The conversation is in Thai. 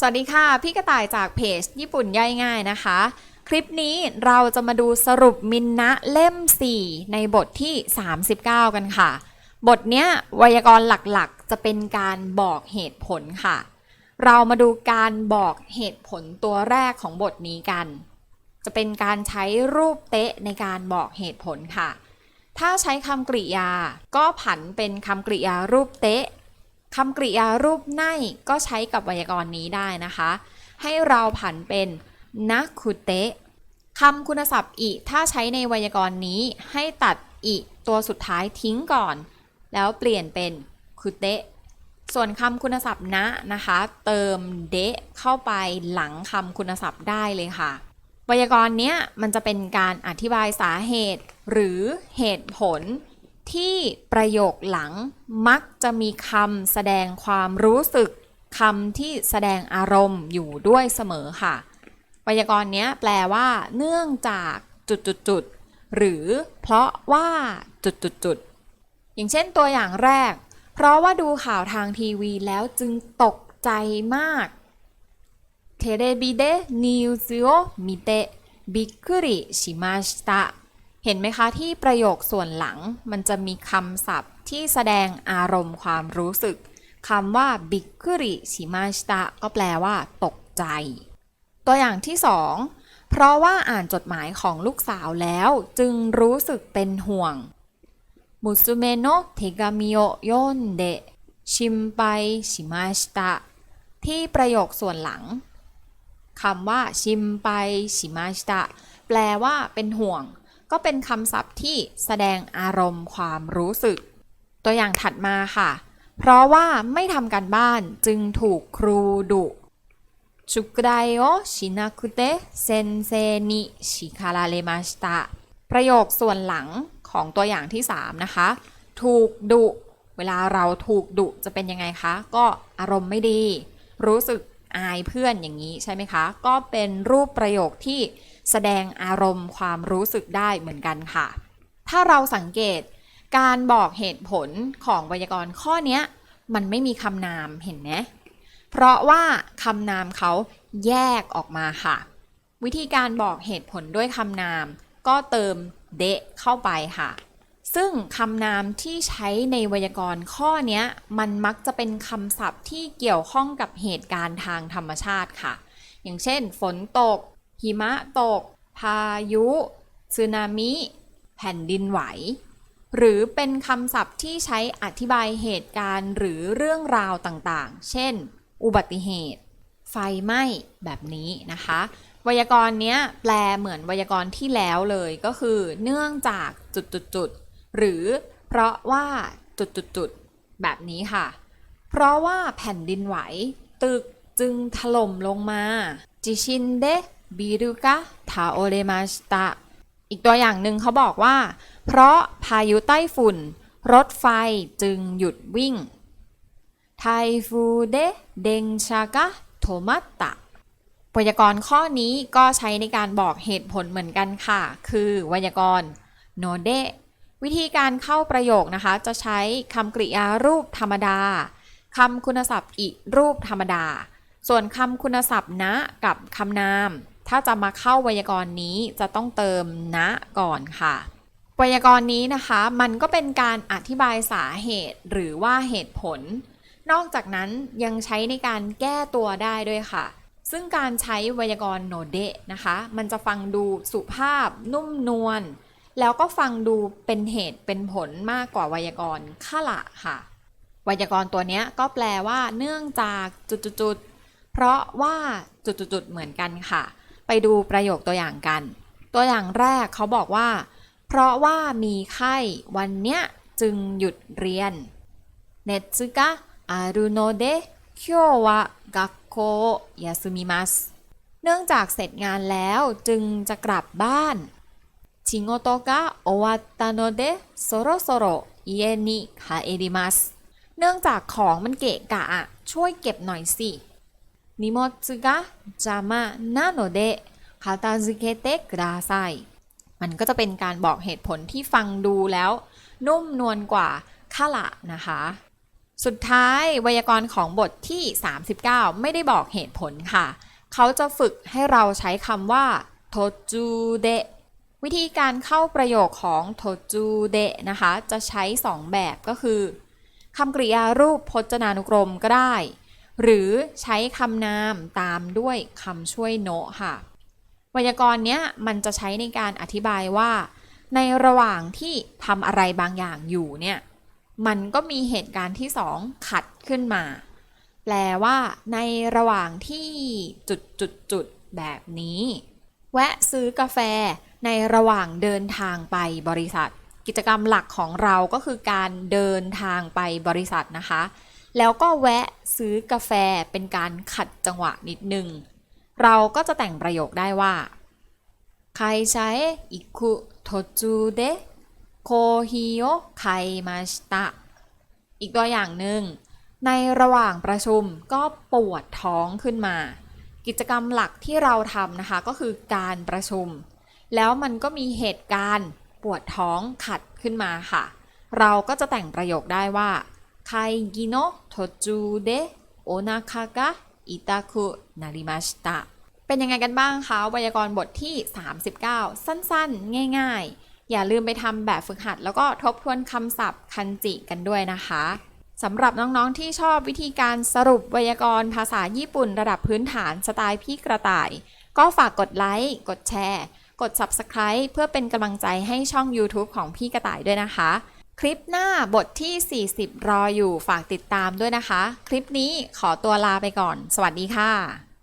สวัสดีค่ะ พี่กระต่ายจากเพจญี่ปุ่นย่อยง่ายนะคะ คลิปนี้เราจะมาดูสรุปมินนะเล่ม 4 ในบทที่ 39 กันค่ะ บทเนี้ยไวยากรณ์หลักๆ จะเป็นการบอกเหตุผลค่ะ เรามาดูการบอกเหตุผลตัวแรกของบทนี้กัน จะเป็นการใช้รูปเตะในการบอกเหตุผลค่ะ ถ้าใช้คำกริยาก็ผันเป็นคำกริยารูปเตะ คำกริยารูปไนก็ใช้กับไวยากรณ์นี้ได้นะคะ ให้เราผันเป็นนักคุเตะคำคุณศัพท์อิถ้าใช้ในไวยากรณ์นี้ให้ตัดอิตัวสุดท้ายทิ้งก่อน แล้วเปลี่ยนเป็นคุเตะส่วนคำคุณศัพท์นะนะคะ เติมเดะเข้าไปหลังคำคุณศัพท์ได้เลยค่ะ ไวยากรณ์เนี้ยมันจะเป็นการอธิบายสาเหตุ หรือเหตุผล ที่ประโยคหลังมักจะมีคำแสดงความรู้สึกคำที่แสดงอารมณ์อยู่ด้วยเสมอค่ะ ไวยากรณ์เนี้ยแปลว่า เนื่องจากจุดจุดจุดหรือเพราะว่าจุดจุดจุดอย่างเช่นตัวอย่างแรก เพราะว่าดูข่าวทางทีวีแล้วจึงตกใจมากเทเลบิเดนิวซิโอมิเตะบิคุริชิมาชิตะ เห็นไหมคะที่ประโยคส่วนหลังมันจะมีคำศัพท์ที่แสดงอารมณ์ความรู้สึกคำว่าบิคุริชิมาชิตะก็แปลว่า ตกใจ ตัวอย่างที่สองเพราะว่าอ่านจดหมายของลูกสาวแล้วจึงรู้สึกเป็นห่วงมุสุเมโนะเทกามิโอยนเดะชิมไปชิมาชิตะที่ประโยคส่วนหลังคำว่าชิมไปชิมาชิตะแปลว่าเป็นห่วง ก็เป็นคำศัพท์ที่แสดงอารมณ์ความรู้สึก ตัวอย่างถัดมาค่ะ เพราะว่าไม่ทำการบ้านจึงถูกครูดุชุกไดโอชินาคุเตเซนเซนิชิคาราเลมาชิตะประโยคส่วนหลังของตัวอย่างที่ 3 นะคะ ถูกดุ เวลาเราถูกดุจะเป็นยังไงคะ ก็อารมณ์ไม่ดี รู้สึกอายเพื่อนอย่างนี้ใช่ไหมคะ ก็เป็นรูปประโยคที่ แสดงอารมณ์ความรู้สึกได้เหมือนกันค่ะ ถ้าเราสังเกตการบอกเหตุผลของไวยากรณ์ข้อนี้มันไม่มีคำนามเห็นไหมเพราะว่าคำนามเขาแยกออกมาค่ะ วิธีการบอกเหตุผลด้วยคำนามก็เติมเดะเข้าไปค่ะ ซึ่งคำนามที่ใช้ในไวยากรณ์ข้อนี้มันมักจะเป็นคำศัพท์ที่เกี่ยวข้องกับเหตุการณ์ทางธรรมชาติค่ะ อย่างเช่น ฝนตก หิมะตก พายุสึนามิ แผ่นดินไหว หรือเป็นคำศัพท์ที่ใช้อธิบายเหตุการณ์หรือเรื่องราวต่างๆ เช่น อุบัติเหตุ ไฟไหม้แบบนี้นะคะ ไวยากรณ์เนี้ยแปลเหมือนไวยากรณ์ที่แล้วเลยก็คือ เนื่องจากจุดๆหรือเพราะว่าจุดๆๆแบบนี้ค่ะ เพราะว่าแผ่นดินไหว ตึกจึงถล่มลงมาจิชินเดะ บิรุกะทาโอเรมาชิตะอีกตัวอย่างหนึ่งเขาบอกว่า เพราะพายุใต้ฝุ่น รถไฟจึงหยุดวิ่งไทฟูเดะเดงชากะโทมัตตะไวยากรณ์ข้อนี้ก็ใช้ในการบอกเหตุผลเหมือนกันค่ะ คือไวยากรณ์โนเดะวิธีการเข้าประโยคนะคะ จะใช้คำกริยารูปธรรมดาคำคุณศัพท์อีรูปธรรมดา ส่วนคำคุณศัพท์นะกับคำนาม ถ้าจะมาเข้าไวยากรณ์นี้จะต้องเติมนะก่อนค่ะไวยากรณ์นี้นะคะมันก็เป็นการอธิบายสาเหตุหรือว่าเหตุผล นอกจากนั้นยังใช้ในการแก้ตัวได้ด้วยค่ะ ซึ่งการใช้ไวยากรณ์โนเดะนะคะ มันจะฟังดูสุภาพนุ่มนวลแล้วก็ฟังดูเป็นเหตุเป็นผลมากกว่าไวยากรณ์ขละค่ะ ไวยากรณ์ตัวนี้ก็แปลว่าเนื่องจากจุดๆเพราะว่าจุดๆเหมือนกันค่ะ ไปดูประโยคตัวอย่างกัน ตัวอย่างแรกเขาบอกว่า เพราะว่ามีไข้วันเนี้ยจึงหยุดเรียนเนซึกะอารุโนเดะคิโอวะกักโกยาสุมิมัสเนื่องจากเสร็จงานแล้วจึงจะกลับบ้านชิโงโตกะโอวัตตาโนเดะโซโรโซโรเยนิคาเอริมัสเนื่องจากของมันเกะกะช่วยเก็บหน่อยสิ นิโมตสึกะจามะนาโนเดะคาตาซึเกเตะกราไซมันก็จะเป็นการบอกเหตุผลที่ฟังดูแล้ว นุ่มนวลกว่าคาละนะคะ สุดท้ายไวยากรณ์ของบทที่ 39 ไม่ได้บอกเหตุผลค่ะ เขาจะฝึกให้เราใช้คำว่าโทจูเดะวิธีการเข้าประโยคของโทจูเดะนะคะ จะใช้ 2 แบบก็คือคำกริยารูปพจนานุกรมก็ได้ หรือใช้คำนามตามด้วยคำช่วยโนะค่ะ ไวยากรณ์เนี้ยมันจะใช้ในการอธิบายว่า ในระหว่างที่ทำอะไรบางอย่างอยู่เนี่ยมันก็มีเหตุการณ์ที่สองขัดขึ้นมา แปลว่าในระหว่างที่จุดจุดจุดแบบนี้ แวะซื้อกาแฟในระหว่างเดินทางไปบริษัท กิจกรรมหลักของเราก็คือการเดินทางไปบริษัทนะคะ แล้วก็แวะซื้อกาแฟเป็นการขัดจังหวะนิดนึง เราก็จะแต่งประโยคได้ว่าใครใช้อิคุโทจูเดโคฮิโอไคมาชตะอีกตัวอย่างหนึ่ง ในระหว่างประชุมก็ปวดท้องขึ้นมา กิจกรรมหลักที่เราทำนะคะก็คือการประชุม แล้วมันก็มีเหตุการณ์ปวดท้องขัดขึ้นมาค่ะ เราก็จะแต่งประโยคได้ว่า ไคกิโนะโทจูเดโอนากะอิตาคุนาริมาชิตะเป็นยังไงกันบ้างคะ ไวยากรณ์บทที่ 39 สั้นๆ ง่ายๆ อย่าลืมไปทำแบบฝึกหัด แล้วก็ทบทวนคำศัพท์คันจิกันด้วยนะคะสำหรับน้องๆ ที่ชอบวิธีการสรุปไวยากรณ์ภาษาญี่ปุ่นระดับพื้นฐานสไตล์พี่กระต่าย ก็ฝากกดไลค์ กดแชร์ กด Subscribe เพื่อเป็นกำลังใจให้ช่อง YouTube ของพี่กระต่ายด้วยนะคะ คลิปหน้าบทที่ 40 รออยู่ฝากติดตามด้วยนะคะ คลิปนี้ขอตัวลาไปก่อน สวัสดีค่ะ